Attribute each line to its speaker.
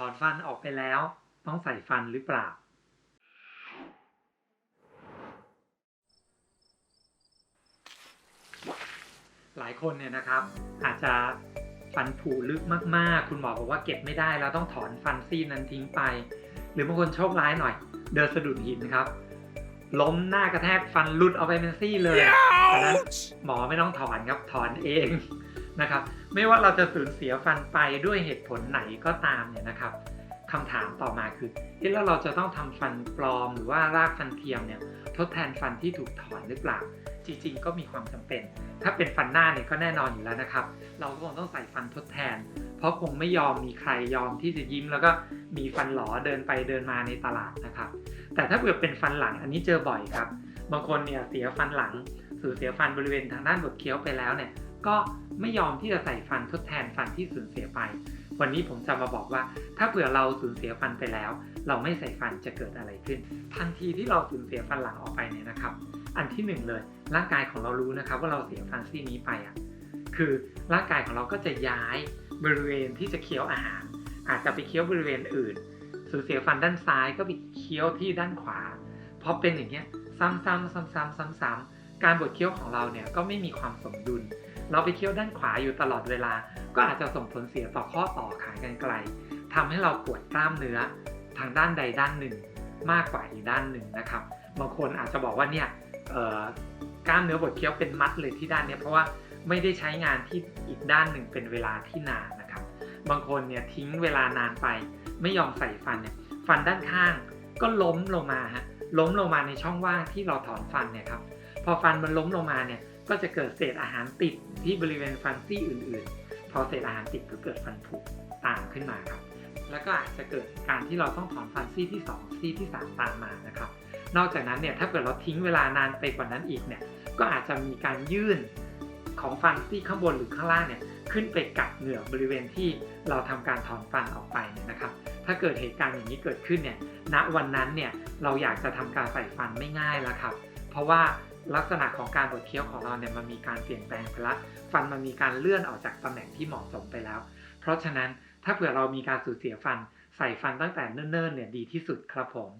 Speaker 1: ถอนฟันออกไปแล้ว ต้องใส่ฟันหรือเปล่า หลายคนเนี่ยนะครับ อาจจะฟันผุลึกมาก ๆ คุณหมอบอกว่าเก็บไม่ได้แล้วต้องถอนฟันซี่นั้นทิ้งไป หรือบางคนโชคร้ายหน่อย เดินสะดุดหินครับ ล้มหน้ากระแทกฟันหลุดออกไปเป็นซี่เลยดังนั้นหมอไม่ต้องถอนครับถอนเอง นะครับไม่ว่าเราจะสูญเสียฟันไปด้วยเหตุผลไหนก็ตามเนี่ยนะครับคำถามต่อมาคือเอ๊ะแล้วเราจะต้องทำฟันปลอมหรือว่ารากฟันเทียมเนี่ยทดแทนฟันที่ถูกถอนหรือเปล่า จริงๆ ก็มีความจำเป็น ถ้าเป็นฟันหน้าเนี่ยก็แน่นอนอยู่แล้วนะครับ เราก็คงต้องใส่ฟันทดแทน เพราะคงไม่ยอมมีใครยอมที่จะยิ้ม แล้วก็มีฟันหลอเดินไปเดินมาในตลาดนะครับ แต่ถ้าเกิดเป็นฟันหลังอันนี้เจอบ่อยครับ บางคนเนี่ยเสียฟันหลังสูญเสียฟันบริเวณทางด้านบดเคี้ยวไปแล้วเนี่ย ก็ไม่ยอมที่จะใส่ฟันทดแทนฟันที่สูญเสียไป วันนี้ผมจะมาบอกว่า ถ้าเผื่อเราสูญเสียฟันไปแล้ว เราไม่ใส่ฟันจะเกิดอะไรขึ้น ทันทีที่เราสูญเสียฟันหลังออกไปเนี่ยนะครับ อันที่หนึ่งเลย ร่างกายของเรารู้นะครับ ว่าเราเสียฟันซี่นี้ไปอะคือร่างกายของเราก็จะย้ายบริเวณที่จะเคี้ยวอาหาร อาจจะไปเคี้ยวบริเวณอื่น สูญเสียฟันด้านซ้ายก็ไปเคี้ยวที่ด้านขวาพอเป็นอย่างเงี้ยซ้ำๆซ้ำๆซ้ำๆการบดเคี้ยวของเราเนี่ยก็ไม่มีความสมดุล เราไปเคี้ยวด้านขวาอยู่ตลอดเวลา ก็อาจจะส่งผลเสียต่อข้อต่อขากรรไกลทำให้เราปวดกล้ามเนื้อทางด้านใดด้านหนึ่ง มากกว่าอีกด้านหนึ่งนะครับบางคนอาจจะบอกว่าเนี่ยกล้ามเนื้อบดเคี้ยวเป็นมัดเลยที่ด้านเนี้ยเพราะว่าไม่ได้ใช้งานที่อีกด้านหนึ่งเป็นเวลาที่นานนะครับ บางคนเนี่ยทิ้งเวลานานไป ไม่ยอมใส่ฟันเนี่ยฟันด้านข้างก็ล้มลงมาฮะล้มลงมาในช่องว่างที่เราถอนฟันเนี่ยครับพอฟันมันล้มลงมาเนี่ย ก็จะเกิดเศษอาหารติดที่บริเวณฟันซี่อื่น ๆ พอเศษอาหารติดก็เกิดฟันผุตามขึ้นมาครับ แล้วก็อาจจะเกิดการที่เราต้องถอนฟันซี่ที่ 2 ซี่ที่ 3 ตามมานะครับ นอกจากนั้นเนี่ยถ้าเกิดเราทิ้งเวลานานไปกว่านั้นอีกเนี่ยก็อาจจะมีการยื่นของฟันซี่ข้างบนหรือข้างล่างเนี่ยขึ้นไปกัดเหงือกบริเวณที่เราทำการถอนฟันออกไปนนะครับ ถ้าเกิดเหตุการณ์อย่างนี้เกิดขึ้นเนี่ยณวันนั้นเนี่ยเราอยากจะทำการใส่ฟันไม่ง่ายแล้วครับ เพราะว่า ลักษณะของการบดเคี้ยวของเราเนี่ยมันมีการเปลี่ยนแปลงไปแล้วฟันมันมีการเลื่อนออกจากตำแหน่งที่เหมาะสมไปแล้ว เพราะฉะนั้นถ้าเผื่อเรามีการสูญเสียฟันใส่ฟันตั้งแต่เนิ่นๆเนี่ยดีที่สุดครับผม